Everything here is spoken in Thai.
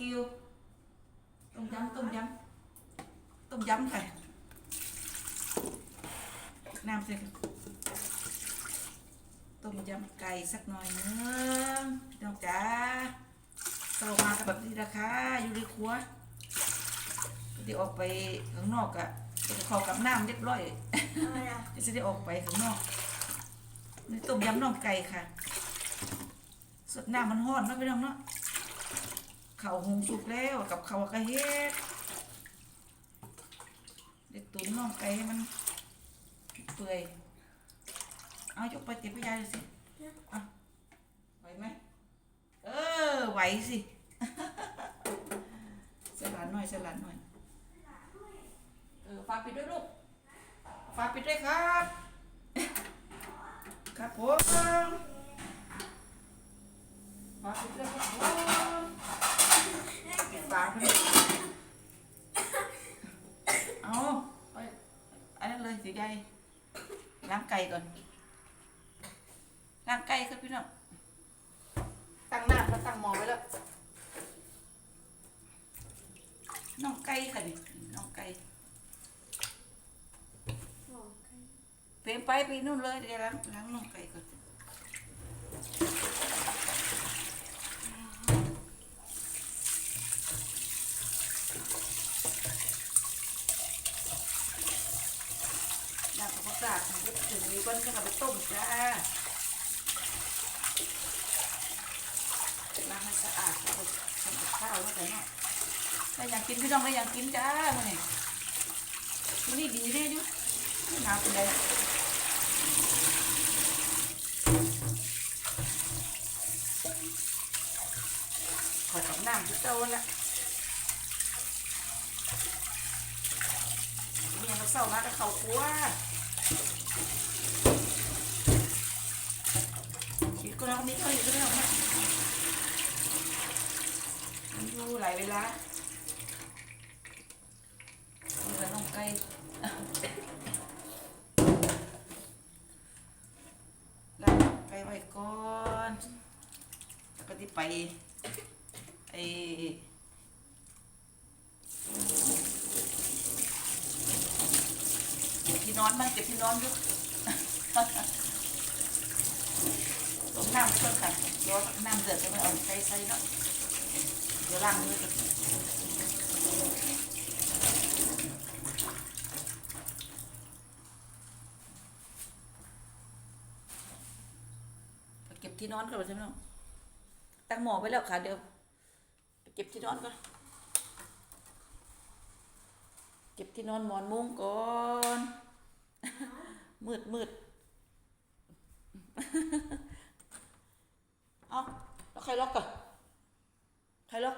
thank you ต้มยำต้มยำต้มยำค่ะน้ำสิต้มยำไก่สักหน่อยนึงพี่น้องจ๋าเรามากันแบบนี้นะคะ อยู่ในครัวเดี๋ยวออกไปข้างนอกอะจะเข้ากับน้ำเรียบร้อยอะไรอะจะได้ออกไปข้างนอกนี่ต้มยำน่องไก่ค่ะสดน้ำมันห้อนเนาะพี่น้องเนาะ เข่าวหงสุกแล้วกับข้าวกระเฮ็ดเด็กตุ๋นน่องไก่ให้มันเปื่อยเอายกไปเก็บไปยายดูสิเอาไหวไหมเออไหวสิสลัดหน่อยสลัดหน่อยเออฝาปิดด้วยลูกฝาปิดด้วยครับ ครับผมฝาปิดด้วยครับากไปเลยเอาไปอันนั้นเลยสีใหญ่ล้างไก่ก่อนล้างไก่ครับพี่น้องตั้งน้ำแล้วตั้งหม้อไว้แล้วน้องไก่ค่ะนี่น้องไก่เปลี่ยนไปไปนู่นเลยเดี๋ยวล้างล้างน่องไก่ก่อนล้างกับผักกาดถึง จะถึงนี้ก็จะเอาไปต้มจ้าล้างให้สะอาดแล้วก็ทำกับข้าวแล้วแต่เนาะถ้าอยากกินพี่น้องก็อยากกินจ้ามันนี่มันนี่ดีแน่อยู่ไม่หนาวเป็นไรขอดกับน้ำที่โตละเนี่ยเราเศร้ามากแต่เขาครัวชีวิต ก็เรามีเท่าอยู่ก็ได้หรอกนะมันอยู่หลายเวลามีแต่น้องไกลาไก่ไว้ก่อนแล้วก็ที่ไปไอ้ที่นอนมันเก็บที่นอนอยู่ ต้มน้ำไม่ต้องขัดเดี๋ยวน้ำเดือดจะไม่เอาไก่ใส่เนาะเดี๋ยวล้างมือก่อนไปเก็บที่นอนก่อนใช่ไหมน้องตั้งหมอไว้แล้วค่ะเดี๋ยวไปเก็บที่นอนก่อนเก็บที่นอนหมอนมุ้งก่อนมืดมืด เอาแล้วใครล็อกก่อนใครล็อก